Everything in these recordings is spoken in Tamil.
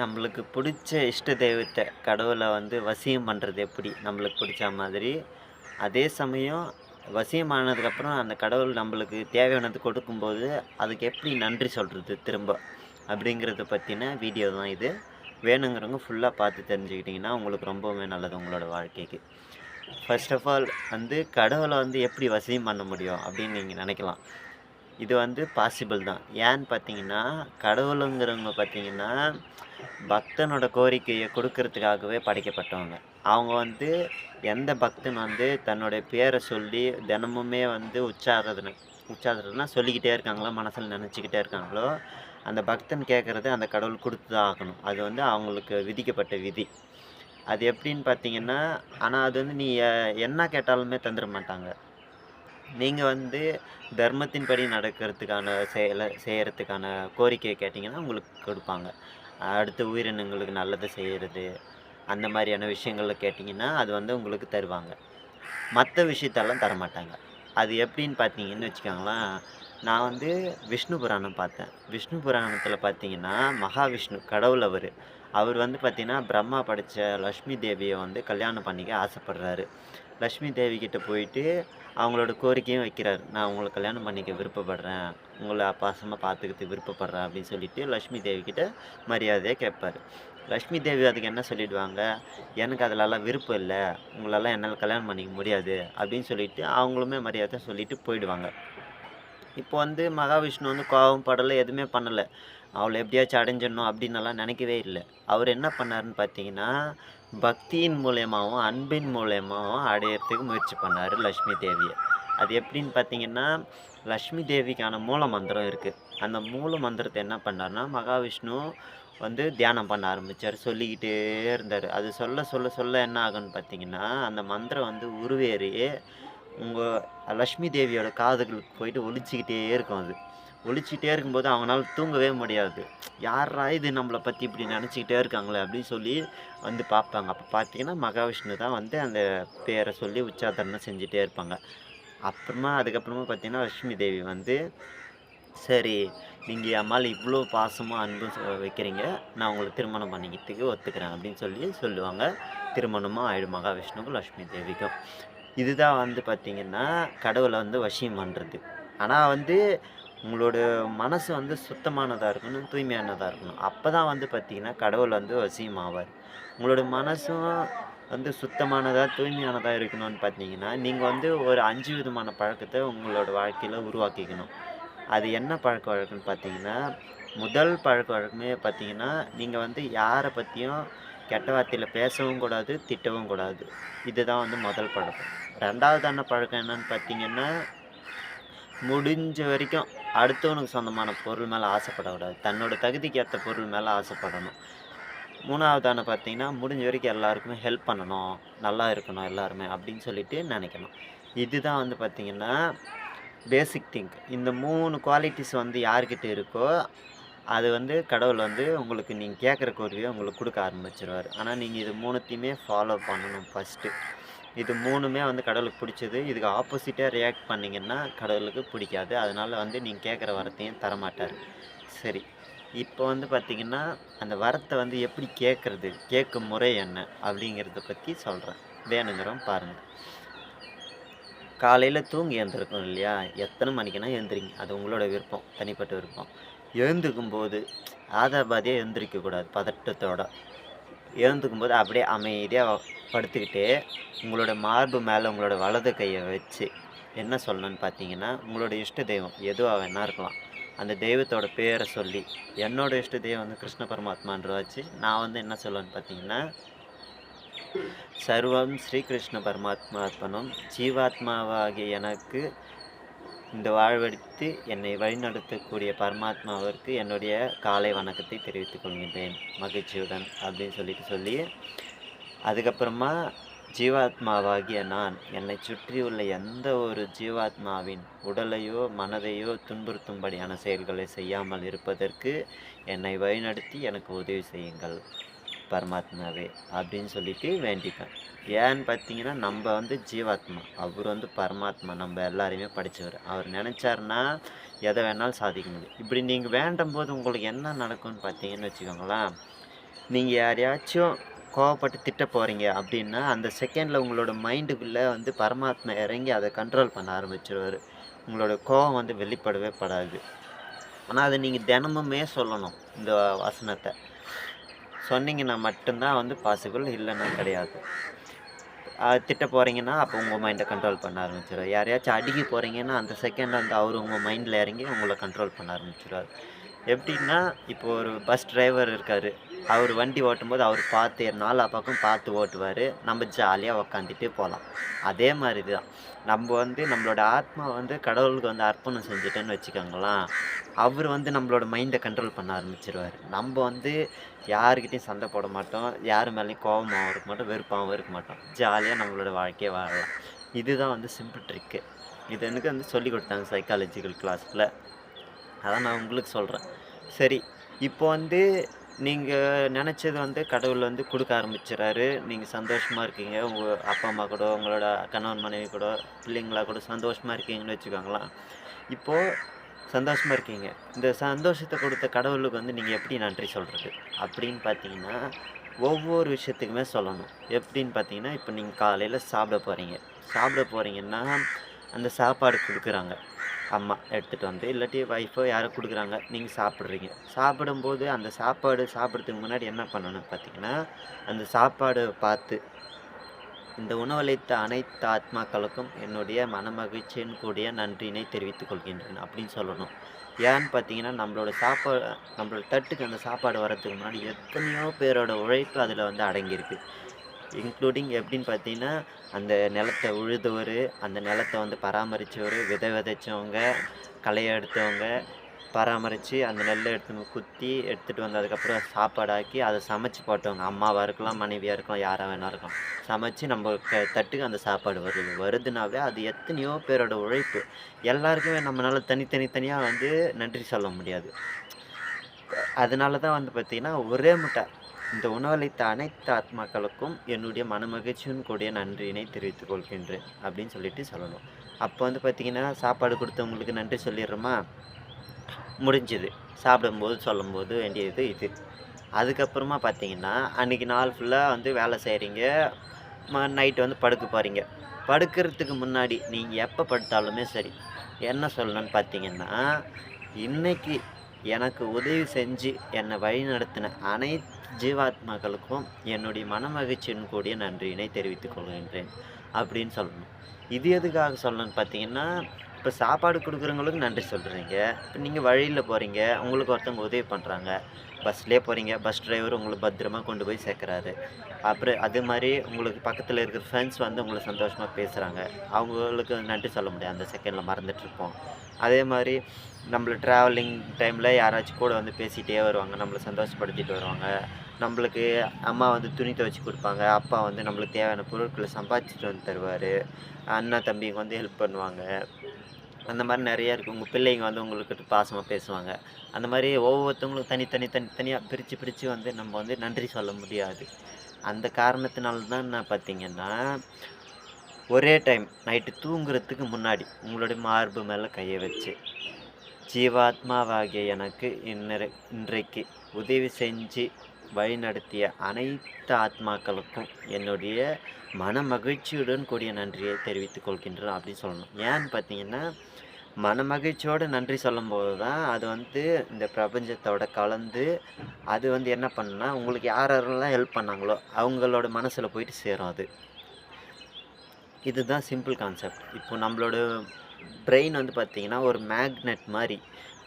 நம்மளுக்கு பிடிச்ச இஷ்ட தெய்வத்தை கடவுளை வந்து வசியம் பண்ணுறது எப்படி? நம்மளுக்கு பிடிச்ச மாதிரி. அதே சமயம் வசியம் ஆனதுக்கப்புறம் அந்த கடவுள் நம்மளுக்கு தேவையானது கொடுக்கும்போது அதுக்கு எப்படி நன்றி சொல்கிறது திரும்ப? அப்படிங்கிறத பற்றின வீடியோ தான் இது. வேணுங்கிறவங்க ஃபுல்லாக பார்த்து தெரிஞ்சுக்கிட்டிங்கன்னா உங்களுக்கு ரொம்பவுமே நல்லது உங்களோட வாழ்க்கைக்கு. ஃபர்ஸ்ட் ஆஃப் ஆல் வந்து கடவுளை வந்து எப்படி வசியம் பண்ண முடியும் அப்படின்னு நீங்கள் நினைக்கலாம். இது வந்து பாசிபிள் தான். ஏன்னு பார்த்தீங்கன்னா கடவுளுங்கிறவங்க பார்த்தீங்கன்னா பக்தனோட கோரிக்கையை கொடுக்கறதுக்காகவே படைக்கப்பட்டவங்க. அவங்க வந்து எந்த பக்தன் வந்து தன்னுடைய பேரை சொல்லி தினமுமே வந்து உச்சாரதனை உச்சாரதுனா சொல்லிக்கிட்டே இருக்காங்களோ மனசில் நினச்சிக்கிட்டே இருக்காங்களோ அந்த பக்தன் கேட்குறது அந்த கடவுள் கொடுத்து தான் ஆகணும். அது வந்து அவங்களுக்கு விதிக்கப்பட்ட விதி. அது எப்படின்னு பார்த்தீங்கன்னா ஆனால் அது வந்து நீ என்ன கேட்டாலுமே தந்துட மாட்டாங்க. நீங்கள் வந்து தர்மத்தின்படி நடக்கிறதுக்கான செயலை செய்கிறதுக்கான கோரிக்கையை கேட்டிங்கன்னா உங்களுக்கு கொடுப்பாங்க. அடுத்த உயிரினங்களுக்கு நல்லது செய்கிறது அந்த மாதிரியான விஷயங்களில் கேட்டிங்கன்னா அது வந்து உங்களுக்கு தருவாங்க. மற்ற விஷயத்தெல்லாம் தரமாட்டாங்க. அது எப்படின்னு பார்த்தீங்கன்னு வச்சுக்கோங்களேன் நான் வந்து விஷ்ணு புராணம் பார்த்தேன். விஷ்ணு புராணத்தில் பார்த்தீங்கன்னா மகாவிஷ்ணு கடவுள் அவர். அவர் வந்து பார்த்திங்கன்னா பிரம்மா படித்த லக்ஷ்மி தேவியை வந்து கல்யாணம் பண்ணிக்க ஆசைப்படுறாரு. லக்ஷ்மி தேவி கிட்ட போயிட்டு அவங்களோட கோரிக்கையும் வைக்கிறார். நான் உங்களை கல்யாணம் பண்ணிக்க விருப்பப்படுறேன். உங்களை பாசமாக பார்த்துக்கிறதுக்கு விருப்பப்படுறேன் அப்படின்னு சொல்லிட்டு லக்ஷ்மி தேவி கிட்ட மரியாதையாக கேட்பாரு. லக்ஷ்மி தேவி அதுக்கு என்ன சொல்லிடுவாங்க? எனக்கு அதிலலாம் விருப்பம் இல்லை. உங்களெல்லாம் என்னால் கல்யாணம் பண்ணிக்க முடியாது அப்படின்னு சொல்லிட்டு அவங்களுமே மரியாதை சொல்லிட்டு போயிடுவாங்க. இப்போ வந்து மகாவிஷ்ணு வந்து கோபம் படலை எதுவுமே பண்ணலை. அவளை எப்படியாச்சும் அடைஞ்சிடணும் அப்படின்னலாம் நினைக்கவே இல்லை. அவர் என்ன பண்ணாருன்னு பார்த்தீங்கன்னா பக்தியின் மூலயமாவும் அன்பின் மூலயமாவும் அடையிறதுக்கு முயற்சி பண்ணார் லக்ஷ்மி தேவியை. அது எப்படின்னு பார்த்தீங்கன்னா லக்ஷ்மி தேவிக்கான மூல மந்திரம் இருக்குது அந்த மூல மந்திரத்தை என்ன பண்ணார்னா மகாவிஷ்ணு வந்து தியானம் பண்ண ஆரம்பித்தார் சொல்லிக்கிட்டே இருந்தார். அது சொல்ல சொல்ல சொல்ல என்ன ஆகும்னு பார்த்தீங்கன்னா அந்த மந்திரம் வந்து உருவேறி உங்கள் லக்ஷ்மி தேவியோட காதுகளுக்கு போயிட்டு ஒழிச்சிக்கிட்டே இருக்கும் அது. ஒழிச்சிட்டே இருக்கும்போது அவங்களால தூங்கவே முடியாது. யாரா இது நம்மளை பற்றி இப்படி நினச்சிக்கிட்டே இருக்காங்களே அப்படின்னு சொல்லி வந்து பார்ப்பாங்க. அப்போ பார்த்தீங்கன்னா மகாவிஷ்ணு தான் வந்து அந்த பேரை சொல்லி உச்சாதரணம் செஞ்சுட்டே இருப்பாங்க. அப்புறமா அதுக்கப்புறமா பார்த்தீங்கன்னா லக்ஷ்மி தேவி வந்து சரி நீங்கள் என் மேலே இவ்வளோ பாசமாக அன்பும் வைக்கிறீங்க. நான் உங்களை திருமணம் பண்ணிக்கிறதுக்கு ஒத்துக்கிறேன். அப்படின்னு சொல்லி சொல்லுவாங்க. திருமணமாக ஆயிடும் மகாவிஷ்ணுக்கும் லக்ஷ்மி தேவிக்கும். இதுதான் வந்து பார்த்திங்கன்னா கடவுளை வந்து வசியம் பண்ணுறது ஆனால் வந்து உங்களோட மனசு வந்து சுத்தமானதாக இருக்கணும் தூய்மையானதாக இருக்கணும். அப்போ தான் வந்து பார்த்திங்கன்னா கடவுள் வந்து வசியம் ஆவார் உங்களோட மனசும் வந்து சுத்தமானதாக தூய்மையானதாக இருக்கணும்னு பார்த்தீங்கன்னா நீங்கள் வந்து ஒரு அஞ்சு விதமான பழக்கத்தை உங்களோட வாழ்க்கையில் உருவாக்கிக்கணும். அது என்ன பழக்க வழக்கம்னு பார்த்தீங்கன்னா முதல் பழக்க வழக்கமே பார்த்தீங்கன்னா நீங்கள் வந்து யாரை பற்றியும் கெட்ட வார்த்தையில் பேசவும் கூடாது திட்டவும் கூடாது. இதுதான் வந்து முதல் பழக்கம். ரெண்டாவதான பழக்கம் என்னன்னு பார்த்தீங்கன்னா முடிஞ்ச வரைக்கும் அடுத்தவனுக்கு சொந்தமான பொருள் மேலே ஆசைப்படக்கூடாது. தன்னோட தகுதிக்கு ஏற்ற பொருள் மேலே ஆசைப்படணும். மூணாவதான பார்த்தீங்கன்னா முடிஞ்ச வரைக்கும் எல்லாருக்குமே ஹெல்ப் பண்ணணும். நல்லா இருக்கணும் எல்லாருமே அப்படின்னு சொல்லிட்டு நினைக்கணும். இதுதான் வந்து பார்த்திங்கன்னா பேசிக் திங்க் இந்த மூணு குவாலிட்டிஸ் வந்து யார்கிட்ட இருக்கோ அது வந்து கடவுள் வந்து உங்களுக்கு நீங்கள் கேட்குற கோரிக்கையை உங்களுக்கு கொடுக்க ஆரம்பிச்சிருவார். ஆனால் நீங்கள் இது மூணுத்தையுமே ஃபாலோ பண்ணணும் ஃபஸ்ட்டு இது மூணுமே வந்து கடவுளுக்கு பிடிச்சது. இதுக்கு ஆப்போசிட்டாக ரியாக்ட் பண்ணிங்கன்னா கடவுளுக்கு பிடிக்காது. அதனால் வந்து நீங்கள் கேட்குற வரத்தையும் தரமாட்டார். சரி. இப்போ வந்து பார்த்திங்கன்னா அந்த வரத்தை வந்து எப்படி கேட்குறது கேட்கும் முறை என்ன? அப்படிங்கிறத பற்றி சொல்கிறேன் வேணுங்கிறோம் பாருங்கள் காலையில் தூங்கி எழுந்திருக்கும் இல்லையா? எத்தனை மணிக்குனா எழுந்திரிங்க அது உங்களோட விருப்பம். தனிப்பட்ட விருப்பம். எழுந்துக்கும் போது ஆதாபாதியாக எழுந்திரிக்கக்கூடாது பதட்டத்தோட. எழுந்துக்கும் போது அப்படியே அமைதியாக படுத்துக்கிட்டு உங்களோட மார்பு மேலே உங்களோட வலது கையை வச்சு என்ன சொல்லணும்னு பார்த்தீங்கன்னா உங்களோட இஷ்ட தெய்வம் எதுவாக வேணா இருக்கலாம். அந்த தெய்வத்தோட பேரை சொல்லி என்னோட இஷ்ட தெய்வம் வந்து கிருஷ்ண பரமாத்மான்ற வச்சு நான் வந்து என்ன சொல்லுவேன்னு பார்த்தீங்கன்னா சர்வம் ஸ்ரீகிருஷ்ண பரமாத்மார்ப்பணம். ஜீவாத்மாவாகிய எனக்கு இந்த வாழ்வெடுத்து என்னை வழிநடத்தக்கூடிய பரமாத்மாவிற்கு என்னுடைய காலை வணக்கத்தை தெரிவித்துக் கொள்கின்றேன். மகிழ்ச்சியுடன் அப்படின்னு சொல்லிட்டு சொல்லி அதுக்கப்புறமா ஜீவாத்மாவாகிய நான் என்னை சுற்றியுள்ள எந்த ஒரு ஜீவாத்மாவின் உடலையோ மனதையோ துன்புறுத்தும்படியான செயல்களை செய்யாமல் இருப்பதற்கு என்னை வழிநடத்தி எனக்கு உதவி செய்யுங்கள். பரமாத்மாவே அப்படின்னு சொல்லிட்டு வேண்டிப்பேன். ஏன்னு பார்த்தீங்கன்னா நம்ம வந்து ஜீவாத்மா. அவர் வந்து பரமாத்மா. நம்ம எல்லாரையுமே படித்தவர் அவர் நினச்சாருன்னா எதை வேணாலும் சாதிக்க முடியும். இப்படி நீங்கள் வேண்டும் போது உங்களுக்கு என்ன நடக்கும்னு பார்த்தீங்கன்னு வச்சுக்கோங்களேன் நீங்கள் யாரையாச்சும் கோவப்பட்டு திட்ட போகிறீங்க அப்படின்னா அந்த செகண்டில் உங்களோட மைண்டுக்குள்ளே வந்து பரமாத்மா இறங்கி அதை கண்ட்ரோல் பண்ண ஆரம்பிச்சிருவார். உங்களோட கோவம் வந்து வெளிப்படவே படாது. ஆனால் அதை நீங்கள் தினமுமே சொல்லணும் இந்த வசனத்தை. சொன்னீங்கன்னா மட்டும்தான் வந்து பாசிபிள் இல்லைன்னா கிடையாது. திட்ட போகிறீங்கன்னா அப்போ உங்கள் மைண்டை கண்ட்ரோல் பண்ண ஆரம்பிச்சிடுவார் யாரையாச்சும் அடிக்க போகிறீங்கன்னா அந்த செகண்ட் வந்து அவர் உங்கள் மைண்டில் இறங்கி உங்களை கண்ட்ரோல் பண்ண ஆரம்பிச்சிடுவார் எப்படின்னா இப்போ ஒரு பஸ் டிரைவர் இருக்கார். அவர் வண்டி ஓட்டும்போது அவர் பார்த்து நாலா பக்கம் பார்த்து ஓட்டுவார். நம்ம ஜாலியாக உக்காந்துட்டு போகலாம் அதே மாதிரி தான் நம்ம வந்து நம்மளோட ஆத்மா வந்து கடவுளுக்கு வந்து அர்ப்பணம் செஞ்சுட்டேன்னு வச்சுக்கோங்களேன் அவர் வந்து நம்மளோட மைண்டை கண்ட்ரோல் பண்ண ஆரம்பிச்சிருவார். நம்ம வந்து யாருக்கிட்டையும் சண்டை போட மாட்டோம். யார் மேலேயும் கோபமாகவும் இருக்க மாட்டோம். வெறுப்பாகவும் இருக்க மாட்டோம். ஜாலியாக நம்மளோட வாழ்க்கையை வாழலாம். இதுதான் வந்து சிம்பிள் ட்ரிக்கு இது எனக்கு வந்து சொல்லி கொடுத்தாங்க சைக்காலஜிக்கல் கிளாஸில் அதான் நான் உங்களுக்கு சொல்கிறேன் சரி இப்போ வந்து நீங்கள் நினச்சது வந்து கடவுள் வந்து கொடுக்க ஆரம்பிச்சிடறாரு நீங்கள் சந்தோஷமாக இருக்கீங்க. உங்கள் அப்பா அம்மா கூட உங்களோட கணவன் மனைவி கூட பிள்ளைங்களா கூட சந்தோஷமாக இருக்கீங்கன்னு வச்சுக்கோங்களேன். இப்போது சந்தோஷமாக இருக்கீங்க. இந்த சந்தோஷத்தை கொடுத்த கடவுளுக்கு வந்து நீங்கள் எப்படி நன்றி சொல்கிறது அப்படின்னு பார்த்தீங்கன்னா ஒவ்வொரு விஷயத்துக்குமே சொல்லணும். எப்படின்னு பார்த்தீங்கன்னா இப்போ நீங்கள் காலையில் சாப்பிட போகிறீங்க சாப்பிட போகிறீங்கன்னா அந்த சாப்பாடு கொடுக்குறாங்க. அம்மா எடுத்துகிட்டு வந்து இல்லாட்டி ஒய்ஃபோ யாரோ கொடுக்குறாங்க நீங்கள் சாப்பிட்றீங்க. சாப்பிடும்போது அந்த சாப்பாடு சாப்பிட்றதுக்கு முன்னாடி என்ன பண்ணணும் பார்த்தீங்கன்னா அந்த சாப்பாடு பார்த்து இந்த உணவளித்த அனைத்து ஆத்மாக்களுக்கும் என்னுடைய மனமகிழ்ச்சியின் கூடிய நன்றியினை தெரிவித்துக் கொள்கின்றேன் அப்படின்னு சொல்லணும். ஏன்னு பார்த்தீங்கன்னா நம்மளோட சாப்பாடு நம்மளோட தட்டுக்கு அந்த சாப்பாடு வரதுக்கு முன்னாடி எத்தனையோ பேரோட உழைப்பு அதில் வந்து அடங்கியிருக்கு. இன்க்ளூடிங் எப்படின்னு பார்த்தீங்கன்னா அந்த நிலத்தை உழுதவர் அந்த நிலத்தை வந்து பராமரித்தவர் விதை விதைச்சவங்க களையை எடுத்தவங்க பராமரித்து அந்த நெல்லை எடுத்து குத்தி எடுத்துகிட்டு வந்ததுக்கப்புறம் சாப்பாடாக்கி அதை சமைச்சு போட்டவங்க அம்மாவாக இருக்கலாம் மனைவியாக இருக்கலாம் யாராக வேணா இருக்கலாம். சமைச்சு நம்ம க தட்டுக்கு அந்த சாப்பாடு வருது. வருதுனாவே அது எத்தனையோ பேரோட உழைப்பு. எல்லாருக்குமே நம்மளால் தனித்தனி தனியாக வந்து நன்றி சொல்ல முடியாது. அதனால தான் வந்து பார்த்திங்கன்னா ஒரே முட்டை. இந்த உணவளித்த அனைத்து ஆத்மாக்களுக்கும் என்னுடைய மனமகிழ்ச்சியும் கூடிய நன்றியினை தெரிவித்துக் கொள்கின்றேன் அப்படின்னு சொல்லிட்டு சொல்லணும். அப்போ வந்து பார்த்திங்கன்னா சாப்பாடு கொடுத்தவங்களுக்கு நன்றி சொல்லிடுறோமா? முடிஞ்சுது. சாப்பிடும்போது சொல்லும்போது வேண்டியது இது. அதுக்கப்புறமா பார்த்தீங்கன்னா அன்றைக்கி நாள் ஃபுல்லாக வந்து வேலை செய்கிறீங்க நைட்டு வந்து படுக்க போகிறீங்க படுக்கிறதுக்கு முன்னாடி நீங்கள் எப்போ படுத்தாலுமே சரி என்ன சொல்லணும்னு பார்த்தீங்கன்னா இன்றைக்கி எனக்கு உதவி செஞ்சு என்னை வழி நடத்தின அனைத்து ஜீவாத்மாக்களுக்கும் என்னுடைய மனமகிழ்ச்சியின் கூடிய நன்றியினை தெரிவித்துக் கொள்கின்றேன் அப்படின்னு சொல்லணும். இது எதுக்காக சொல்லணும்னு பார்த்தீங்கன்னா இப்போ சாப்பாடு கொடுக்குறவங்களுக்கு நன்றி சொல்கிறீங்க இப்போ நீங்கள் வழியில் போகிறீங்க உங்களுக்கு ஒருத்தவங்க உதவி பண்ணுறாங்க பஸ்லேயே போகிறீங்க பஸ் டிரைவர் உங்களை பத்திரமா கொண்டு போய் சேர்க்குறாரு. அப்புறம் அது மாதிரி உங்களுக்கு பக்கத்தில் இருக்கிற ஃப்ரெண்ட்ஸ் வந்து உங்களை சந்தோஷமாக பேசுகிறாங்க அவங்களுக்கு நன்றி சொல்ல முடியாது அந்த செகண்டில் மறந்துட்டுருப்போம் அதே மாதிரி நம்மள ட்ராவலிங் டைமில் யாராச்சும் கூட வந்து பேசிகிட்டே வருவாங்க நம்மளை சந்தோஷப்படுத்திட்டு வருவாங்க. நம்மளுக்கு அம்மா வந்து துணி துவைச்சி கொடுப்பாங்க அப்பா வந்து நம்மளுக்கு தேவையான பொருட்களை சம்பாதிச்சிட்டு வந்து தருவார். அண்ணா தம்பிங்க வந்து ஹெல்ப் பண்ணுவாங்க. அந்த மாதிரி நிறைய இருக்குது உங்கள் பிள்ளைங்க வந்து உங்களுக்கு பாசமாக பேசுவாங்க. அந்த மாதிரி ஒவ்வொருத்தவங்களுக்கும் தனித்தனி தனித்தனியாக பிரித்து பிரித்து வந்து நம்ம வந்து நன்றி சொல்ல முடியாது. அந்த காரணத்தினால தான் என்ன பார்த்திங்கன்னா ஒரே டைம் நைட்டு தூங்குறதுக்கு முன்னாடி உங்களுடைய மார்பு மேலே கையை வச்சு ஜீவாத்மாவாகிய எனக்கு இன்னரை இன்றைக்கு உதவி செஞ்சு வழிநடத்திய அனைத்து ஆத்மாக்களுக்கும் என்னுடைய மன மகிழ்ச்சியுடன் கூடிய நன்றியை தெரிவித்துக் கொள்கின்றேன் அப்படின்னு சொல்லணும். ஏன்னு பார்த்தீங்கன்னா மன மகிழ்ச்சியோடு நன்றி சொல்லும்போது தான் அது வந்து இந்த பிரபஞ்சத்தோட கலந்து அது வந்து என்ன பண்ணுன்னா உங்களுக்கு யார் யாரெல்லாம் ஹெல்ப் பண்ணாங்களோ அவங்களோட மனசில் போயிட்டு சேரும் அது. இதுதான் சிம்பிள் கான்செப்ட் இப்போ நம்மளோட பிரெயின் வந்து பார்த்திங்கன்னா ஒரு மேக்னெட் மாதிரி.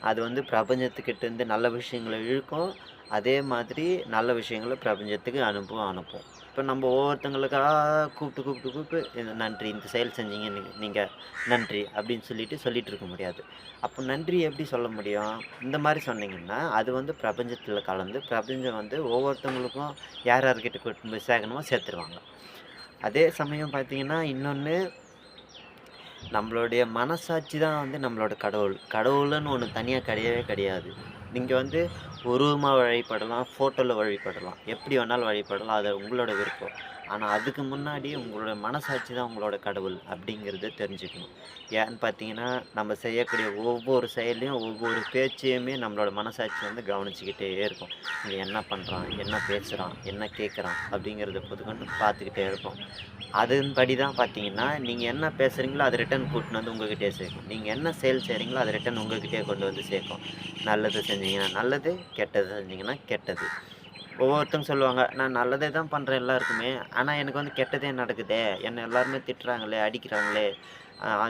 அது வந்து பிரபஞ்சத்துக்கிட்டேருந்து நல்ல விஷயங்களை இழுக்கும். அதே மாதிரி நல்ல விஷயங்களை பிரபஞ்சத்துக்கு அனுப்பும் அனுப்பும். இப்போ நம்ம ஒவ்வொருத்தங்களுக்காக கூப்பிட்டு கூப்பிட்டு கூப்பிட்டு இந்த நன்றி இந்த செயல் செஞ்சீங்க நீங்கள் நன்றி அப்படின்னு சொல்லிட்டு சொல்லிகிட்டு இருக்க முடியாது. அப்போ நன்றி எப்படி சொல்ல முடியும்? இந்த மாதிரி சொன்னீங்கன்னா அது வந்து பிரபஞ்சத்தில் கலந்து பிரபஞ்சம் வந்து ஒவ்வொருத்தவங்களுக்கும் யார் யார்கிட்ட கூட்டு போய் சேர்க்கணுமோ சேர்த்துருவாங்க. அதே சமயம் பார்த்திங்கன்னா இன்னொன்று நம்மளுடைய மனசாட்சி தான் வந்து நம்மளோட கடவுள். கடவுள்னு ஒன்று தனியாக கிடையவே கிடையாது. நீங்கள் வந்து உருவமாக வழிபடலாம் ஃபோட்டோவில் வழிபடலாம். எப்படி வேணாலும் வழிபடலாம். அது உங்களோட விருப்பம். ஆனால் அதுக்கு முன்னாடி உங்களோட மனசாட்சி தான் உங்களோட கடவுள் அப்படிங்கிறத தெரிஞ்சுக்கணும். ஏன்னு பார்த்தீங்கன்னா நம்ம செய்யக்கூடிய ஒவ்வொரு செயலையும் ஒவ்வொரு பேச்சையுமே நம்மளோட மனசாட்சி வந்து கவனிச்சுக்கிட்டே இருக்கும். இவன் என்ன பண்ணுறான் என்ன பேசுகிறான் என்ன கேட்குறான் அப்படிங்கிறத பொதுக்கொண்டு பார்த்துக்கிட்டே இருப்போம். அதன்படி தான் பார்த்தீங்கன்னா நீங்கள் என்ன பேசுகிறீங்களோ அதை ரிட்டன் கூட்டின்னு வந்து உங்கள்கிட்டே சேர்க்கும். நீங்கள் என்ன செயல் செய்கிறீங்களோ அதை ரிட்டன் உங்கள்கிட்டே கொண்டு வந்து சேர்க்கும். நல்லது செஞ்சீங்கன்னா நல்லது கெட்டது செஞ்சீங்கன்னா கெட்டது. ஒவ்வொருத்தவங்க சொல்லுவாங்க நான் நல்லதே தான் பண்ணுறேன் எல்லாருக்குமே. ஆனால் எனக்கு வந்து கெட்டதே நடக்குதே? என்னை எல்லாருமே திட்டுறாங்களே அடிக்கிறாங்களே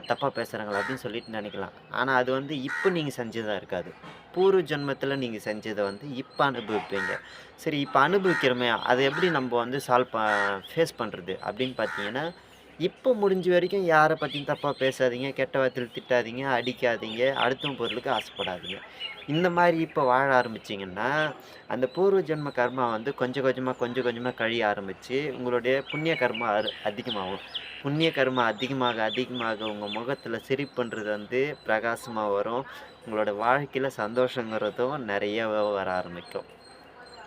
தப்பாக பேசுகிறாங்களே அப்படின்னு சொல்லிட்டு நினைக்கலாம். ஆனால் அது வந்து இப்போ நீங்கள் செஞ்சதாக இருக்காது. பூர்வ ஜென்மத்தில் நீங்கள் செஞ்சதை வந்து இப்போ அனுபவிப்பீங்க. சரி இப்போ அனுபவிக்கிறோமே அதை எப்படி நம்ம வந்து சால்வ் ப ஃபேஸ் பண்ணுறது அப்படின்னு பார்த்தீங்கன்னா இப்போ முடிஞ்ச வரைக்கும் யாரை பற்றியும் தப்பாக பேசாதீங்க கெட்ட வார்த்தையில் திட்டாதீங்க அடிக்காதீங்க அடுத்தவங்க பொருளுக்கு ஆசைப்படாதீங்க. இந்த மாதிரி இப்போ வாழ ஆரம்பிச்சிங்கன்னா அந்த பூர்வ ஜென்ம கர்மா வந்து கொஞ்சம் கொஞ்சமாக கொஞ்சம் கொஞ்சமாக கழிய ஆரம்பித்து உங்களுடைய புண்ணிய கர்மா அதிகமாகும். புண்ணிய கர்மா அதிகமாக அதிகமாக உங்கள் முகத்தில் சிரிப்புன்றது வந்து பிரகாசமாக வரும். உங்களோட வாழ்க்கையில் சந்தோஷங்கிறதும் நிறைய வர ஆரம்பிக்கும்.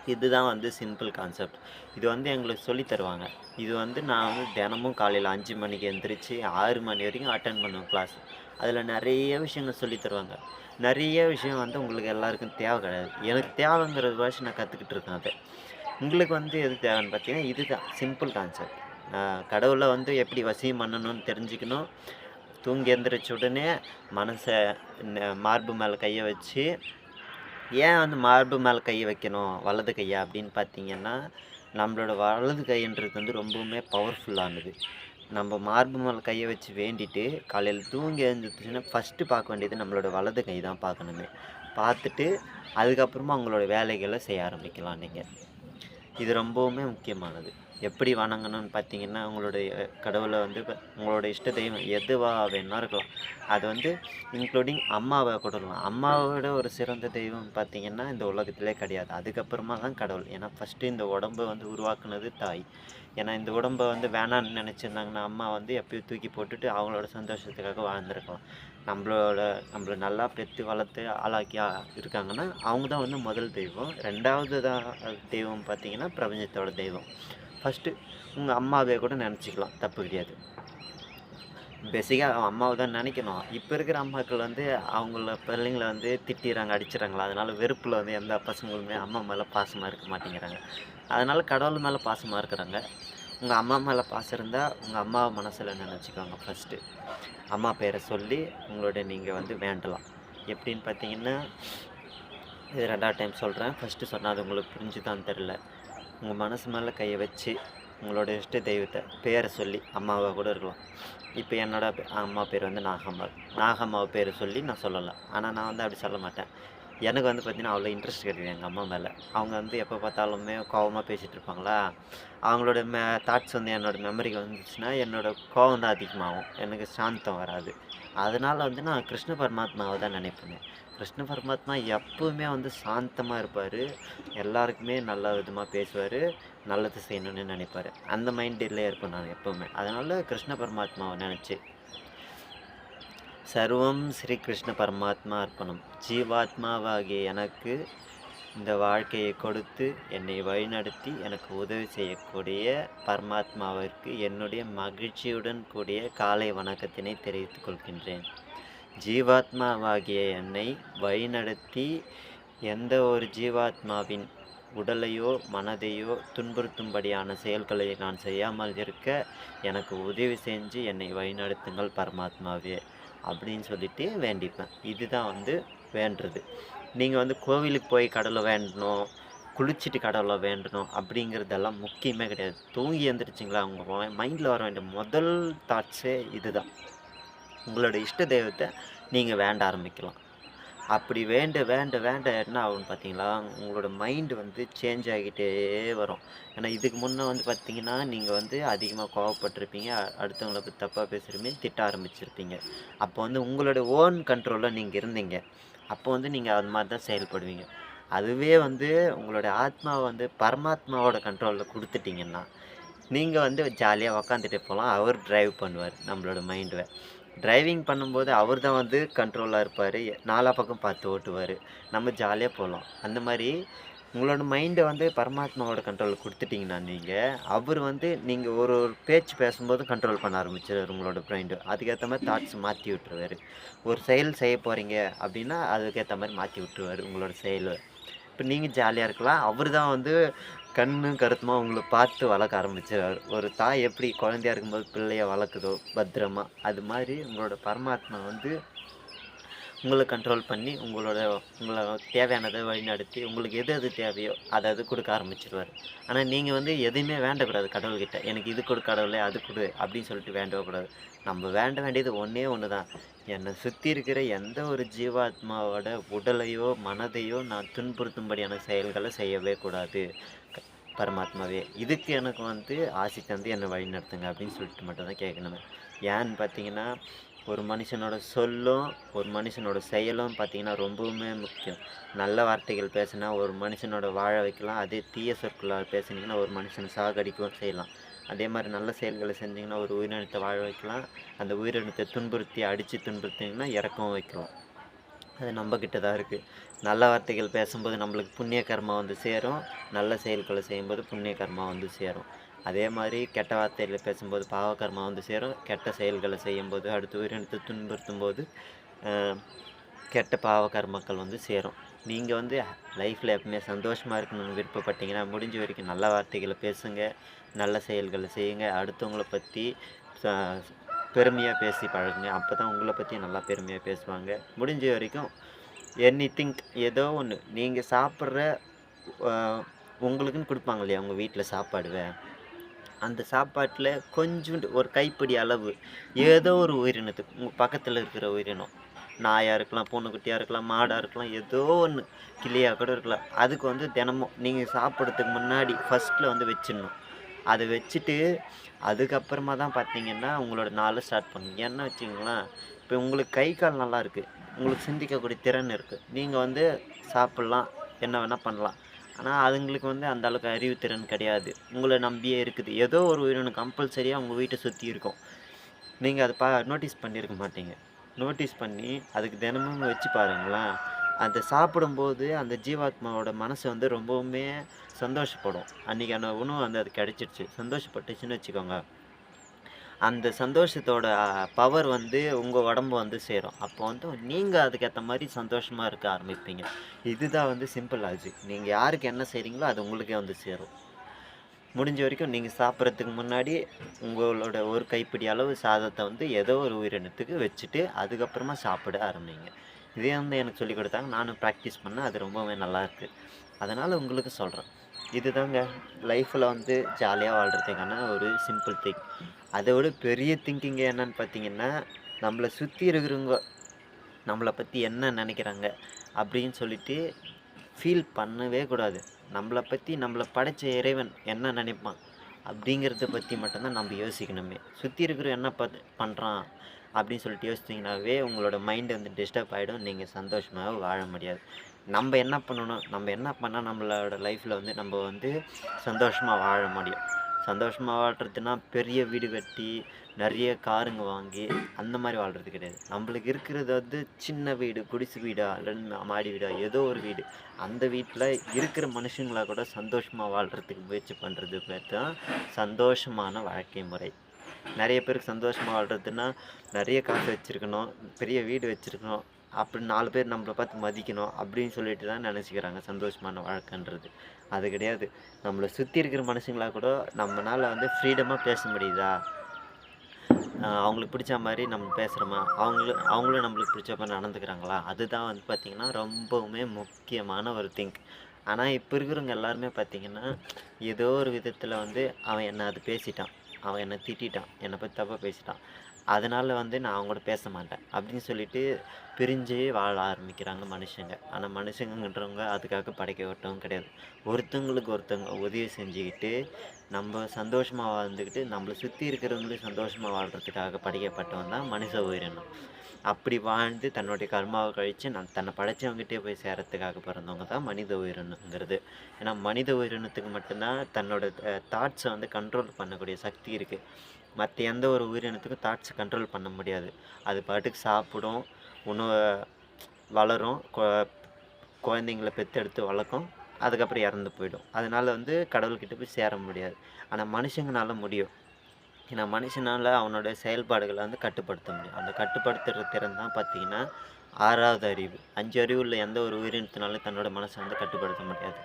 இதுதான் வந்து சிம்பிள் கான்செப்ட் இது வந்து எங்களுக்கு சொல்லி தருவாங்க. இது வந்து நான் வந்து தினமும் காலையில் அஞ்சு மணிக்கு எந்திரிச்சு ஆறு மணி வரைக்கும் அட்டன் பண்ணுவேன் கிளாஸ் அதில் நிறைய விஷயங்கள் சொல்லி தருவாங்க. நிறைய விஷயம் வந்து உங்களுக்கு எல்லாருக்கும் தேவை கிடையாது. எனக்கு தேவைங்கிறது வச்சு நான் கற்றுக்கிட்டு இருக்கேன் அதை. உங்களுக்கு வந்து எது தேவைன்னு பார்த்தீங்கன்னா இதுதான் சிம்பிள் கான்செப்ட் கடவுளை வந்து எப்படி வசியம் பண்ணணும்னு தெரிஞ்சுக்கணும். தூங்கி எந்திரிச்ச உடனே மனசை ந- மார்பு மேலே கையை வச்சு ஏன் வந்து மார்பு மேலே கை வைக்கணும் வலது கையா அப்படின்னு பார்த்தீங்கன்னா நம்மளோட வலது கைன்றது வந்து ரொம்பவுமே பவர்ஃபுல்லானது நம்ம மார்பு மேலே கையை வச்சு வேண்டிட்டு காலையில் தூங்கி எழுந்துச்சுன்னா ஃபஸ்ட்டு பார்க்க வேண்டியது நம்மளோட வலது கை தான் பார்க்கணுமே. பார்த்துட்டு அதுக்கப்புறமா அவங்களோட வேலைகளை செய்ய ஆரம்பிக்கலாம் நீங்கள் இது ரொம்பவுமே முக்கியமானது. எப்படி வணங்கணும்னு பார்த்தீங்கன்னா உங்களுடைய கடவுளை வந்து உங்களோட இஷ்ட தெய்வம் எதுவாக வேணா இருக்கலாம். அது வந்து இன்க்ளூடிங் அம்மாவை கொடுக்கலாம் அம்மாவோட ஒரு சிறந்த தெய்வம் பார்த்தீங்கன்னா இந்த உலகத்திலே கிடையாது. அதுக்கப்புறமா தான் கடவுள். ஏன்னா ஃபஸ்ட்டு இந்த உடம்பை வந்து உருவாக்குனது தாய். ஏன்னா இந்த உடம்பை வந்து வேணான்னு நினச்சிருந்தாங்கன்னா அம்மா வந்து எப்பயும் தூக்கி போட்டுட்டு அவங்களோட சந்தோஷத்துக்காக வாழ்ந்துருக்கலாம். நம்மளோட நம்மளை நல்லா பெற்று வளர்த்து ஆளாக்கி இருக்காங்கன்னா அவங்க தான் வந்து முதல் தெய்வம். ரெண்டாவது தான் தெய்வம் பார்த்திங்கன்னா பிரபஞ்சத்தோட தெய்வம். ஃபஸ்ட்டு உங்கள் அம்மாவே கூட நினச்சிக்கலாம் தப்பு கிடையாது. பேசிக்காக அவன் அம்மாவை தான் நினைக்கணும். இப்போ இருக்கிற அம்மாக்கள் வந்து அவங்கள பிள்ளைங்கள வந்து திட்டிடுறாங்க அடிச்சிடறாங்களா? அதனால் வெறுப்பில் வந்து எந்த பசங்களுமே அம்மா மேலே பாசமாக இருக்க மாட்டேங்கிறாங்க. அதனால் கடவுள் மேலே பாசமாக இருக்கிறாங்க. உங்கள் அம்மா மேலே பாசம் இருந்தால் உங்கள் அம்மாவை மனசில் நினச்சிக்கோங்க ஃபஸ்ட்டு அம்மா பேரை சொல்லி உங்களோட நீங்கள் வந்து வேண்டலாம். எப்படின்னு பார்த்தீங்கன்னா இது ரெண்டாவது டைம் சொல்கிறேன் ஃபஸ்ட்டு சொன்னால் அது உங்களுக்கு புரிஞ்சுதான்னு தெரில உங்கள் மனசு மேலே கையை வச்சு உங்களோட இஷ்ட தெய்வத்தை பேரை சொல்லி அம்மாவை கூட இருக்கலாம். இப்போ என்னோட பே- அம்மா பேர் வந்து நாகம்மாள். நாகம்மாவை பேரை சொல்லி நான் சொல்லலாம். ஆனால் நான் வந்து அப்படி சொல்ல மாட்டேன். எனக்கு வந்து பார்த்தீங்கன்னா அவ்வளோ இன்ட்ரெஸ்ட் கிடையாது எங்கள் அம்மா மேலே. அவங்க வந்து எப்போ பார்த்தாலுமே கோவமாக பேசிகிட்டு இருப்பாங்களா? அவங்களோட மெ தாட்ஸ் வந்து என்னோட மெமரிக்கு வந்துச்சுன்னா என்னோட கோபம் தான் அதிகமாகும். எனக்கு சாந்தம் வராது. அதனால் வந்து நான் கிருஷ்ண பரமாத்மாவை தான் நினைப்பேன் கிருஷ்ண பரமாத்மா எப்பவுமே வந்து சாந்தமாக இருப்பார். எல்லாருக்குமே நல்ல விதமாக பேசுவார். நல்லது செய்யணும்னு நினைப்பார். அந்த மைண்டில் இருப்பேன் நான் எப்போவுமே. அதனால் கிருஷ்ண பரமாத்மாவை நினச்சி சர்வம் ஸ்ரீ கிருஷ்ண பரமாத்மா அர்ப்பணம். ஜீவாத்மாவாகிய எனக்கு இந்த வாழ்க்கையை கொடுத்து என்னை வழிநடத்தி எனக்கு உதவி செய்யக்கூடிய பரமாத்மாவிற்கு என்னுடைய மகிழ்ச்சியுடன் கூடிய காலை வணக்கத்தினை தெரிவித்துக் கொள்கின்றேன். ஜீவாத்மாவாகிய என்னை வழிநடத்தி எந்த ஒரு ஜீவாத்மாவின் உடலையோ மனதையோ துன்புறுத்தும்படியான செயல்களை நான் செய்யாமல் இருக்க எனக்கு உதவி செஞ்சு என்னை வழிநடத்துங்கள் பரமாத்மாவே அப்படின்னு சொல்லிட்டு வேண்டிப்பேன். இதுதான் வந்து வேண்டுறது. நீங்கள் வந்து கோவிலுக்கு போய் கடலை வேண்டணும் குளிச்சுட்டு கடவுளை வேண்டணும் அப்படிங்கிறதெல்லாம் முக்கியமே கிடையாது. தூங்கி எழுந்திரிச்சிங்களா அவங்க மைண்டில் வர வேண்டிய முதல் தாட்ஸே இதுதான். உங்களோட இஷ்ட தெய்வத்தை நீங்கள் வேண்ட ஆரம்பிக்கலாம். அப்படி வேண்ட வேண்ட வேண்ட என்ன ஆகும்னு பார்த்தீங்களா உங்களோட மைண்டு வந்து சேஞ்ச் ஆகிட்டே வரும். ஏன்னா இதுக்கு முன்னே வந்து பார்த்தீங்கன்னா நீங்கள் வந்து அதிகமாக கோவப்பட்டிருப்பீங்க அடுத்தவங்களை பற்றி தப்பாக பேசுகிறீங்க திட்ட ஆரம்பிச்சிருப்பீங்க. அப்போ வந்து உங்களோட ஓன் கண்ட்ரோலில் நீங்கள் இருந்தீங்க. அப்போ வந்து நீங்கள் அது மாதிரி தான் செயல்படுவீங்க. அதுவே வந்து உங்களோட ஆத்மாவை வந்து பரமாத்மாவோட கண்ட்ரோலில் கொடுத்துட்டீங்கன்னா நீங்கள் வந்து ஜாலியாக உக்காந்துட்டு போகலாம். அவர் டிரைவ் பண்ணுவார் நம்மளோட மைண்டை டிரைவிங் பண்ணும்போது அவர் தான் வந்து கண்ட்ரோலாக இருப்பார். நாலா பக்கம் பார்த்து ஓட்டுவார். நம்ம ஜாலியாக போகலாம் அந்த மாதிரி உங்களோட மைண்டை வந்து பரமாத்மாவோட கண்ட்ரோல் கொடுத்துட்டிங்கன்னா நீங்கள் அவர் வந்து நீங்கள் ஒரு ஒரு பேச்சு பேசும்போது கண்ட்ரோல் பண்ண ஆரம்பிச்சிடுவார் உங்களோட மைண்டு அதுக்கேற்ற மாதிரி தாட்ஸ் மாற்றி விட்டுருவார். ஒரு செயல் செய்ய போகிறீங்க அப்படின்னா அதுக்கேற்ற மாதிரி மாற்றி விட்டுருவார் உங்களோட செயல். இப்போ நீங்கள் ஜாலியாக இருக்கலாம். அவர் தான் வந்து கண்ணு கருத்துமா உங்களை பார்த்து வளர்க்க ஆரம்பிச்சிடுவார் ஒரு தாய் எப்படி குழந்தையா இருக்கும்போது பிள்ளைய வளர்க்குதோ பத்திரமா அது மாதிரி உங்களோட பரமாத்மா வந்து உங்களை கண்ட்ரோல் பண்ணி உங்களோட உங்களை தேவையானதை வழிநடத்தி உங்களுக்கு எது எது தேவையோ அதை அது கொடுக்க ஆரம்பிச்சிடுவார் ஆனால் நீங்கள் வந்து எதையுமே வேண்டக்கூடாது கடவுள்கிட்ட. எனக்கு இது கொடு கடவுளே அது கொடு அப்படின்னு சொல்லிட்டு வேண்டவே கூடாது. நம்ம வேண்ட வேண்டியது ஒன்றே ஒன்று தான் என்னை சுற்றி இருக்கிற எந்த ஒரு ஜீவாத்மாவோட உடலையோ மனதையோ நான் துன்புறுத்தும்படியான செயல்களை செய்யவே கூடாது. பரமாத்மாவே. இதுக்கு எனக்கு வந்து ஆசி தந்து என்னை வழி நடத்துங்க அப்படின்னு சொல்லிட்டு மட்டும்தான் கேட்கணுமே ஏன்னு பார்த்தீங்கன்னா ஒரு மனுஷனோட சொல்லும் ஒரு மனுஷனோட செயலும் பார்த்தீங்கன்னா ரொம்பவுமே முக்கியம். நல்ல வார்த்தைகள் பேசினா ஒரு மனுஷனோட வாழ வைக்கலாம். அதே தீய சொற்களால் பேசுனீங்கன்னா ஒரு மனுஷனை சாகடிக்கவும் செய்யலாம். அதே மாதிரி நல்ல செயல்களை செஞ்சிங்கன்னா ஒரு உயிரினத்தை வாழ வைக்கலாம். அந்த உயிரினத்தை துன்புறுத்தி அடித்து துன்புறுத்திங்கன்னா இறக்கவும் வைக்கலாம். அது நம்மக்கிட்ட தான் இருக்குது நல்ல வார்த்தைகள் பேசும்போது நம்மளுக்கு புண்ணிய கர்மா வந்து சேரும். நல்ல செயல்களை செய்யும்போது புண்ணிய கர்மா வந்து சேரும். அதே மாதிரி கெட்ட வார்த்தைகளை பேசும்போது பாவகர்மா வந்து சேரும். கெட்ட செயல்களை செய்யும்போது அடுத்து உயிரினத்தை துன்புறுத்தும் போது கெட்ட பாவ கர்மாக்கள் வந்து சேரும். நீங்கள் வந்து லைஃப்பில் எப்பவுமே சந்தோஷமாக இருக்கணும்னு விருப்பப்பட்டீங்கன்னா முடிஞ்ச வரைக்கும் நல்ல வார்த்தைகளை பேசுங்க நல்ல செயல்களை செய்யுங்க. அடுத்தவங்களை பற்றி பெருமையாக பேசி பழகுங்க. அப்போ தான் உங்களை பற்றி நல்லா பெருமையாக பேசுவாங்க. முடிஞ்ச வரைக்கும் எனி திங்க் ஏதோ ஒன்று நீங்கள் சாப்பிட்ற உங்களுக்குன்னு கொடுப்பாங்க இல்லையா உங்கள் வீட்டில் சாப்பாடுவேன் அந்த சாப்பாட்டில் கொஞ்சோண்டு ஒரு கைப்பிடி அளவு ஏதோ ஒரு உயிரினத்துக்கு உங்கள் பக்கத்தில் இருக்கிற உயிரினம். நாயாக இருக்கலாம் பொண்ணுக்குட்டியாக இருக்கலாம் மாடாக இருக்கலாம் ஏதோ ஒன்று கிளியாக கூட இருக்கலாம். அதுக்கு வந்து தினமும் நீங்கள் சாப்பிட்றதுக்கு முன்னாடி ஃபஸ்ட்டில் வந்து வச்சிடணும். அதை வச்சுட்டு அதுக்கப்புறமா தான் பார்த்தீங்கன்னா உங்களோட நாளை ஸ்டார்ட் பண்ணுங்க என்ன வச்சுங்களேன் இப்போ உங்களுக்கு கை கால் நல்லா இருக்குது உங்களுக்கு சிந்திக்கக்கூடிய திறன் இருக்குது நீங்கள் வந்து சாப்பிட்லாம் என்ன வேணால் பண்ணலாம். ஆனால் அதுங்களுக்கு வந்து அந்த அளவுக்கு அறிவு திறன் கிடையாது. உங்களை நம்பியே இருக்குது. ஏதோ ஒரு உயிரினம் கம்பல்சரியாக உங்கள் வீட்டை சுற்றி இருக்கும். நீங்கள் அதை பா நோட்டீஸ் பண்ணியிருக்க மாட்டீங்க. நோட்டீஸ் பண்ணி அதுக்கு தினமும் வச்சு பாருங்களேன். அந்த சாப்பிடும்போது அந்த ஜீவாத்மாவோட மனசு வந்து ரொம்பவுமே சந்தோஷப்படும். அன்றைக்கான உணவு வந்து அது கிடைச்சிருச்சு. சந்தோஷப்பட்டுச்சுன்னு வச்சுக்கோங்க. அந்த சந்தோஷத்தோட பவர் வந்து உங்கள் உடம்பு வந்து சேரும். அப்போ வந்து நீங்கள் அதுக்கேற்ற மாதிரி சந்தோஷமாக இருக்க ஆரம்பிப்பீங்க. இதுதான் வந்து சிம்பிள் ஆச்சு நீங்கள் யாருக்கு என்ன செய்கிறீங்களோ அது உங்களுக்கே வந்து சேரும். முடிஞ்ச வரைக்கும் நீங்கள் சாப்பிட்றதுக்கு முன்னாடி உங்களோட ஒரு கைப்பிடி அளவு சாதத்தை வந்து ஏதோ ஒரு உயிரினத்துக்கு வச்சுட்டு அதுக்கப்புறமா சாப்பிட ஆரம்பிங்க. இதே வந்து எனக்கு சொல்லி கொடுத்தாங்க. நானும் ப்ராக்டிஸ் பண்ணேன். அது ரொம்பவே நல்லாயிருக்கு அதனால் உங்களுக்கு சொல்கிறேன் இதுதாங்க. லைஃப்பில் வந்து ஜாலியாக வாழ்கிறதுக்கான ஒரு சிம்பிள் திங் அதை விட பெரிய திங்கிங் என்னன்னு பார்த்தீங்கன்னா நம்மளை சுற்றி இருக்கிறவங்க நம்மளை பற்றி என்ன நினைக்கிறாங்க அப்படின்னு சொல்லிட்டு ஃபீல் பண்ணவே கூடாது. நம்மளை பற்றி நம்மளை படைத்த இறைவன் என்ன நினைப்பான் அப்படிங்கிறத பற்றி மட்டும்தான் நம்ம யோசிக்கணுமே. சுற்றி இருக்கிற என்ன பத் பண்ணுறான் அப்படின்னு சொல்லிட்டு யோசிச்சிங்கனாவே உங்களோட மைண்டு வந்து டிஸ்டர்ப் ஆகிடும் நீங்கள் சந்தோஷமாக வாழ முடியாது. நம்ம என்ன பண்ணணும்? நம்ம என்ன பண்ணால் நம்மளோட லைஃப்பில் வந்து நம்ம வந்து சந்தோஷமாக வாழ முடியும். சந்தோஷமாக வாழ்கிறதுனா பெரிய வீடு கட்டி நிறைய காருங்க வாங்கி அந்த மாதிரி வாழ்கிறது கிடையாது. நம்மளுக்கு இருக்கிறது வந்து சின்ன வீடு குடிசை வீடா இல்லை மாடி வீடா ஏதோ ஒரு வீடு. அந்த வீட்டில் இருக்கிற மனுஷங்களா கூட சந்தோஷமாக வாழ்கிறதுக்கு முயற்சி பண்ணுறது பேர் தான் சந்தோஷமான வாழ்க்கை முறை. நிறைய பேருக்கு சந்தோஷமாக வாழ்கிறதுனா நிறைய காசு வச்சுருக்கணும் பெரிய வீடு வச்சுருக்கணும் அப்படி நாலு பேர் நம்மளை பார்த்து மதிக்கணும் அப்படின்னு சொல்லிட்டு தான் நினச்சிக்கிறாங்க சந்தோஷமான வாழ்க்கைன்றது. அது கிடையாது. நம்மளை சுற்றி இருக்கிற மனுஷங்களா கூட நம்மளால் வந்து ஃப்ரீடமாக பேச முடியுதா? அவங்களுக்கு பிடிச்ச மாதிரி நம்ம பேசுகிறோமா அவங்களும் அவங்களும் நம்மளுக்கு பிடிச்ச மாதிரி நடந்துக்கிறாங்களா? அதுதான் வந்து பார்த்திங்கன்னா ரொம்பவுமே முக்கியமான ஒரு திங்க் ஆனால் இப்போ இருக்கிறவங்க எல்லாருமே பார்த்திங்கன்னா ஏதோ ஒரு விதத்தில் வந்து அவன் என்னை அது பேசிட்டான். அவன் என்னை திட்டான் என்னை பற்றி தப்பாக பேசிட்டான். அதனால் வந்து நான் அவங்க கூட பேச மாட்டேன். அப்படின்னு சொல்லிட்டு பிரிஞ்சே வாழ ஆரம்பிக்கிறாங்க மனுஷங்க. ஆனால் மனுஷங்கன்றவங்க அதுக்காக படைக்கப்பட்டவங்க கிடையாது. ஒருத்தவங்களுக்கு ஒருத்தவங்க உதவி செஞ்சுக்கிட்டு நம்ம சந்தோஷமாக வாழ்ந்துக்கிட்டு நம்மளை சுற்றி இருக்கிறவங்களையும் சந்தோஷமாக வாழ்கிறதுக்காக படைக்கப்பட்டவன் தான் மனுஷ உயிரினம். அப்படி வாழ்ந்து தன்னுடைய கர்மாவை கழித்து நான் தன்னை படைச்சவங்ககிட்டே போய் சேரத்துக்காக பிறந்தவங்க தான் மனித உயிரினங்கிறது. ஏன்னா மனித உயிரினத்துக்கு மட்டும்தான் தன்னோட தாட்ஸை வந்து கண்ட்ரோல் பண்ணக்கூடிய சக்தி இருக்குது மற்ற எந்த ஒரு உயிரினத்துக்கும் தாட்ஸை கண்ட்ரோல் பண்ண முடியாது. அது பாட்டுக்கு சாப்பிடும் உணவை வளரும் கொ- குழந்தைங்கள பெற்றெடுத்து வளர்க்கும் அதுக்கப்புறம் இறந்து போயிடும். அதனால வந்து கடவுள்கிட்ட போய் சேர முடியாது. ஆனால் மனுஷங்கனால முடியும். ஏன்னா மனுஷனால் அவனோட செயல்பாடுகளை வந்து கட்டுப்படுத்த முடியும். அந்த கட்டுப்படுத்துகிற திறன் தான் பார்த்தீங்கன்னா ஆறாவது அறிவு. அஞ்சு அறிவு உள்ள எந்த ஒரு உயிரினத்தினாலும் தன்னோட மனசை வந்து கட்டுப்படுத்த முடியாது.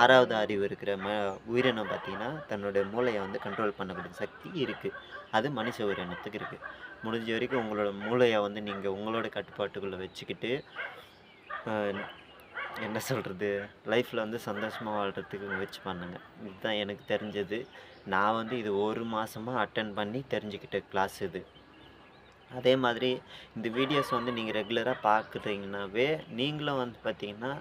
ஆறாவது அறிவு இருக்கிற ம உயிரினம் பார்த்தீங்கன்னா தன்னோட மூளையை வந்து கண்ட்ரோல் பண்ணக்கூடிய சக்தி இருக்குது அது மனுஷ உயிரினத்துக்கு இருக்குது முடிஞ்ச வரைக்கும் உங்களோட மூளையை வந்து நீங்கள் உங்களோட கட்டுப்பாட்டுக்குள்ளே வச்சுக்கிட்டு என்ன சொல்கிறது லைஃப்பில் வந்து சந்தோஷமாக வாழ்கிறதுக்கு முயற்சி பண்ணுங்க. இதுதான் எனக்கு தெரிஞ்சது. நான் வந்து இது ஒரு மாதமாக அட்டன் பண்ணி தெரிஞ்சுக்கிட்ட கிளாஸ் இது. அதே மாதிரி இந்த வீடியோஸ் வந்து நீங்கள் ரெகுலராக பார்க்குறீங்கனாவே நீங்களும் வந்து பார்த்தீங்கன்னா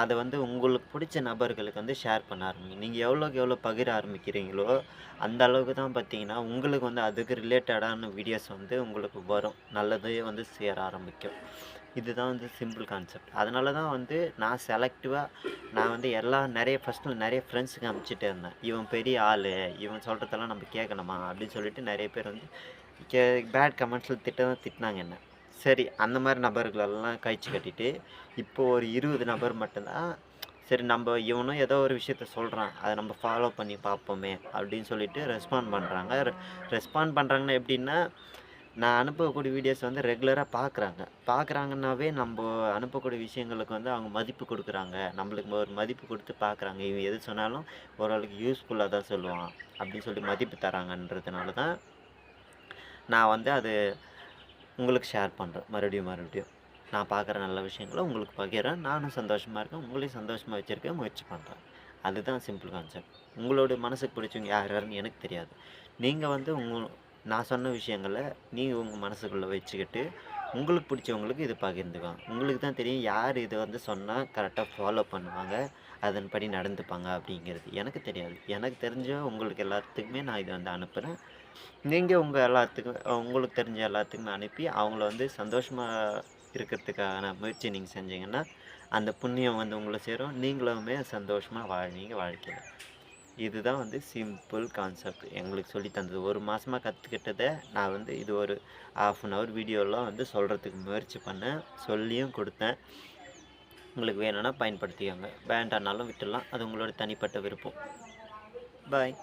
அதை வந்து உங்களுக்கு பிடிச்ச நபர்களுக்கு வந்து ஷேர் பண்ண ஆரம்பிங்க. நீங்கள் எவ்வளோக்கு எவ்வளோ பகிர ஆரம்பிக்கிறீங்களோ அந்த அளவுக்கு தான் பார்த்தீங்கன்னா உங்களுக்கு வந்து அதுக்கு ரிலேட்டடான வீடியோஸ் வந்து உங்களுக்கு வரும். நல்லதே வந்து சேர ஆரம்பிக்கும். இதுதான் வந்து சிம்பிள் கான்செப்ட் அதனால தான் வந்து நான் செலக்டிவாக நான் வந்து எல்லா நிறைய ஃபஸ்ட்டு நிறைய ஃப்ரெண்ட்ஸுக்கு அனுப்பிச்சிட்டே இருந்தேன். இவன் பெரிய ஆள் இவன் சொல்கிறதெல்லாம் நம்ம கேட்கணுமா? அப்படின்னு சொல்லிட்டு நிறைய பேர் வந்து கே பேட் கமெண்ட்ஸில் திட்ட தான் திட்டினாங்க என்ன. சரி அந்த மாதிரி நபர்களெல்லாம் கழிச்சு கட்டிட்டு இப்போ ஒரு இருபது நபர் மட்டும்தான் சரி நம்ம இவனும் ஏதோ ஒரு விஷயத்த சொல்கிறான் அதை நம்ம ஃபாலோ பண்ணி பார்ப்போமே அப்படின்னு சொல்லிட்டு ரெஸ்பாண்ட் பண்ணுறாங்க ரெஸ்பாண்ட் பண்ணுறாங்கன்னா எப்படின்னா நான் அனுப்பக்கூடிய வீடியோஸ் வந்து ரெகுலராக பார்க்குறாங்க பார்க்குறாங்கன்னாவே நம்ம அனுப்பக்கூடிய விஷயங்களுக்கு வந்து அவங்க மதிப்பு கொடுக்குறாங்க. நம்மளுக்கு ஒரு மதிப்பு கொடுத்து பார்க்குறாங்க இவன் எது சொன்னாலும் ஓரளவுக்கு யூஸ்ஃபுல்லாக தான் சொல்லுவான். அப்படின்னு சொல்லி மதிப்பு தராங்கன்றதுனால தான் நான் வந்து அது உங்களுக்கு ஷேர் பண்ணுறேன் மறுபடியும் மறுபடியும். நான் பார்க்குற நல்ல விஷயங்களை உங்களுக்கு பகிர்றேன். நானும் சந்தோஷமாக இருக்கேன். உங்களையும் சந்தோஷமாக வச்சுருக்க முயற்சி பண்ணுறேன் அதுதான் சிம்பிள் கான்செப்ட் உங்களோட மனசுக்கு பிடிச்சவங்க யார் யாருன்னு எனக்கு தெரியாது. நீங்கள் வந்து உங்கள் நான் சொன்ன விஷயங்களை நீங்கள் உங்கள் மனசுக்குள்ளே வச்சுக்கிட்டு உங்களுக்கு பிடிச்சவங்களுக்கு இது பகிர்ந்துக்கலாம் உங்களுக்கு தான் தெரியும் யார் இதை வந்து சொன்னால் கரெக்டாக ஃபாலோ பண்ணுவாங்க அதன்படி நடந்துப்பாங்க அப்படிங்கிறது. எனக்கு தெரியாது. எனக்கு தெரிஞ்ச உங்களுக்கு எல்லாத்துக்குமே நான் இதை வந்து அனுப்புகிறேன் நீங்கள் உங்கள் எல்லாத்துக்கும் உங்களுக்கு தெரிஞ்ச எல்லாத்துக்குமே அனுப்பி அவங்கள வந்து சந்தோஷமாக இருக்கிறதுக்கான முயற்சி நீங்கள் செஞ்சீங்கன்னா அந்த புண்ணியம் வந்து உங்களை சேரும். நீங்களுமே சந்தோஷமாக வாழ்வீங்க வாழ்க்கையில். இதுதான் வந்து சிம்பிள் கான்செப்ட் எங்களுக்கு சொல்லி தந்தது. ஒரு மாதமாக கற்றுக்கிட்டதை நான் வந்து இது ஒரு ஆஃப் அன் ஹவர் வீடியோலாம் வந்து சொல்கிறதுக்கு முயற்சி பண்ணேன். சொல்லியும் கொடுத்தேன். உங்களுக்கு வேணும்னா பயன்படுத்திக்கோங்க. வேண்டானாலும் விட்டுடலாம். அது உங்களோட தனிப்பட்ட விருப்பம். பாய்